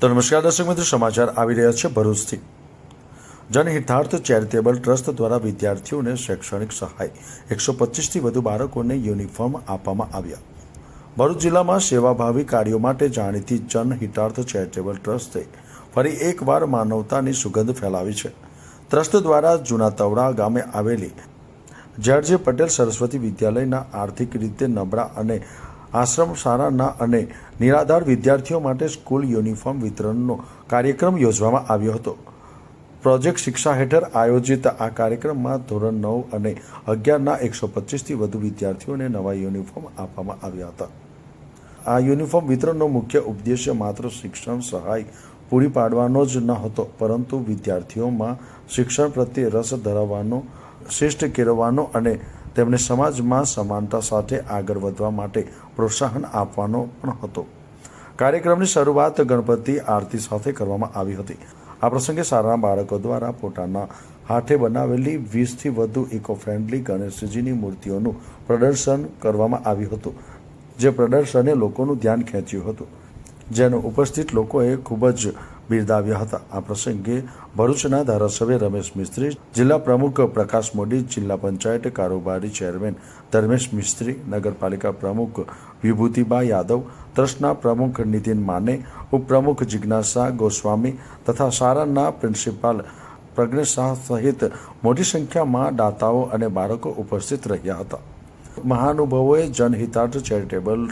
તો નમસ્કાર દર્શક મિત્રો, સમાચાર આવી રહ્યા છે ભરૂચથી. જનહિતાર્થ ચેરિટેબલ ટ્રસ્ટ દ્વારા વિદ્યાર્થીઓને શૈક્ષણિક સહાય. એકસો પચીસથી વધુ બાળકોને યુનિફોર્મ આપવામાં આવ્યા. ભરૂચ જિલ્લામાં સેવાભાવી કાર્યો માટે જાણીતી જનહિતાર્થ ચેરિટેબલ ટ્રસ્ટે ફરી એકવાર માનવતાની સુગંધ ફેલાવી છે. ટ્રસ્ટ દ્વારા જૂના તવડા ગામે આવેલી જર્જે પટેલ સરસ્વતી વિદ્યાલયના આર્થિક રીતે નબળા અને આશ્રમ શાળાના અને નિરાધાર વિદ્યાર્થીઓ માટે સ્કૂલ યુનિફોર્મ વિતરણનો કાર્યક્રમ યોજવામાં આવ્યો હતો. પ્રોજેક્ટ શિક્ષા હેઠળ આયોજિત આ કાર્યક્રમમાં ધોરણ નવ અને અગિયારના એકસો પચીસથી વધુ વિદ્યાર્થીઓને નવા યુનિફોર્મ આપવામાં આવ્યા હતા. આ યુનિફોર્મ વિતરણનો મુખ્ય ઉદ્દેશ્ય માત્ર શિક્ષણ સહાય પૂરી પાડવાનો જ ન હતો પરંતુ વિદ્યાર્થીઓમાં શિક્ષણ પ્રત્યે રસ ધરાવવાનો, શિષ્ટ કેળવવાનો અને તેમને સમાજમાં સમાનતા સાથે આગળ વધવા માટે પ્રોત્સાહન આપવાનો પણ હતો. કાર્યક્રમની શરૂઆત ગણપતિ આરતી સાથે કરવામાં આવી હતી. આ પ્રસંગે શાળાના બાળકો દ્વારા પોતાના હાથે બનાવેલી વીસથી વધુ ઇકો ફ્રેન્ડલી ગણેશજીની મૂર્તિઓનું પ્રદર્શન કરવામાં આવ્યું હતું, જે પ્રદર્શને લોકોનું ધ્યાન ખેંચ્યું હતું. જેનો ઉપસ્થિત લોકોએ ખૂબ જ બિરદાવ્યા હતા. આ પ્રસંગે ભરૂચના ધારાસભ્ય રમેશ મિસ્ત્રી, જિલ્લા પ્રમુખ પ્રકાશ મોદી, જિલ્લા પંચાયત કારોબારી ચેરમેન ધર્મેશ મિસ્ત્રી, નગરપાલિકા પ્રમુખ વિભૂતિબા યાદવ, ટ્રસ્ટના પ્રમુખ નીતિન માને, ઉપપ્રમુખ જિજ્ઞાસા ગોસ્વામી તથા સારાના પ્રિન્સિપાલ પ્રજ્ઞેશ શાહ સહિત મોટી સંખ્યામાં દાતાઓ અને બાળકો ઉપસ્થિત રહ્યા હતા. મહાનુભાવોએ જનહિતાર્થ ચેરિટેબલ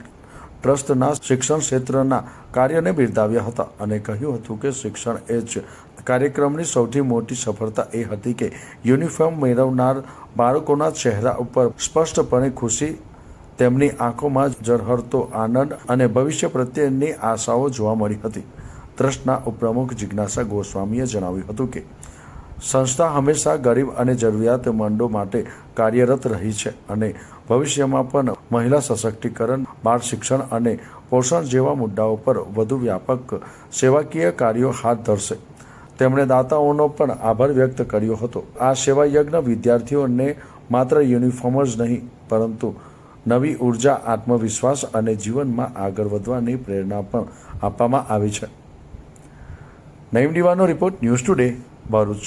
ટ્રસ્ટના શિક્ષણ ક્ષેત્રના કાર્યને બિરદાવ્યા હતા અને કહ્યું હતું કે શિક્ષણ એ જ કાર્યક્રમની સૌથી મોટી સફળતા એ હતી કે યુનિફોર્મ મેળવનાર બાળકોના ચહેરા ઉપર સ્પષ્ટપણે ખુશી, તેમની આંખોમાં ઝળહળતો આનંદ અને ભવિષ્ય પ્રત્યેની આશાઓ જોવા મળી હતી. ટ્રસ્ટના ઉપપ્રમુખ જિજ્ઞાસા ગોસ્વામીએ જણાવ્યું હતું કે સંસ્થા હંમેશા ગરીબ અને જરૂરિયાતમંદો માટે કાર્યરત રહી છે અને ભવિષ્યમાં પણ મહિલા સશક્તિકરણ, બાળ શિક્ષણ અને પોષણ જેવા મુદ્દાઓ પર વધુ વ્યાપક સેવાકીય કાર્યો હાથ ધરશે. તેમણે દાતાઓનો પણ આભાર વ્યક્ત કર્યો હતો. આ સેવા યજ્ઞ વિદ્યાર્થીઓને માત્ર યુનિફોર્મ જ નહીં, પરંતુ નવી ઊર્જા, આત્મવિશ્વાસ અને જીવનમાં આગળ વધવાની પ્રેરણા પણ આપવામાં આવી છે. Naeem ડીવાનો report news today. Bharuch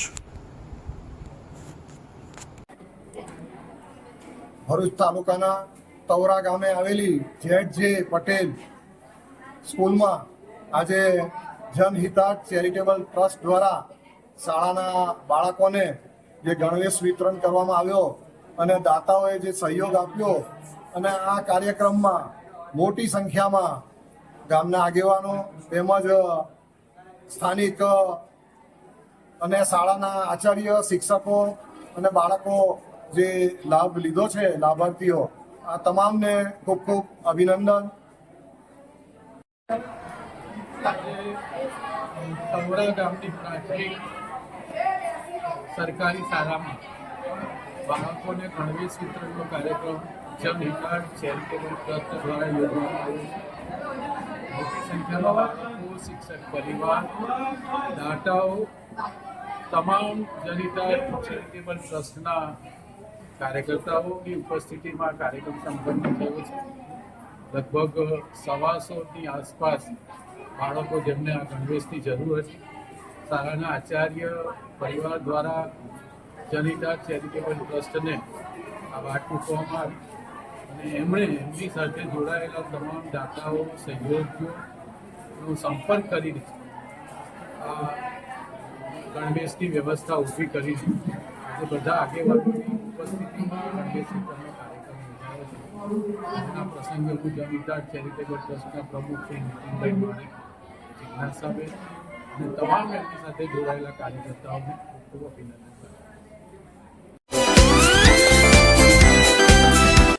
Bharuch તાલુકાના તવરા ગામે આવેલી જેડ જે પટેલ સ્કૂલમાં આજે જનહિતાર્થ ચેરિટેબલ ટ્રસ્ટ દ્વારા શાળાના બાળકોને જે ગણવેશ વિતરણ કરવામાં આવ્યો અને દાતાઓએ જે સહયોગ આપ્યો અને આ કાર્યક્રમમાં મોટી સંખ્યામાં ગામના આગેવાનો તેમજ સ્થાનિક અને શાળાના આચાર્ય, શિક્ષકો અને બાળકો જે લાભ લીધો છે, લાભાર્થીઓ, આ તમામને ખૂબ ખૂબ અભિનંદન. સરકારી શાળામાં બાળકોને ગણવેશ વિતરણનો કાર્યક્રમ જન હિતાળ ચેરિટેબલ ટ્રસ્ટ દ્વારા યોજવામાં આવ્યો મોટી સંખ્યામાં શિક્ષક પરિવાર, દાતાઓ તમામ જનિતા ચેરિટેબલ ટ્રસ્ટના કાર્યકર્તાઓની ઉપસ્થિતિમાં કાર્યક્રમ સંપન્ન થયો છે. લગભગ સવાસોની આસપાસ બાળકો જેમને આ ગણવેશની જરૂર હતી, શાળાના આચાર્ય પરિવાર દ્વારા જનિતા ચેરિટેબલ ટ્રસ્ટને આ વાત મૂકવામાં આવી અને એમણે એમની સાથે જોડાયેલા તમામ દાતાઓ, સહયોગીઓનો સંપર્ક કરીને આ ગણવેશની વ્યવસ્થા ઊભી કરી છે. આજે બધા આગેવાનોની ઉપસ્થિતિમાં ગણવેશની તમે કાર્યક્રમ યોજાયો છે. પ્રસંગે હું જનિતા ચેરિટેબલ ટ્રસ્ટના પ્રમુખ શ્રી નીતિનભાઈ માણેક જિજ્ઞાસાબેન અને તમામ એમની સાથે જોડાયેલા કાર્યકર્તાઓને ખૂબ ખૂબ અભિનંદન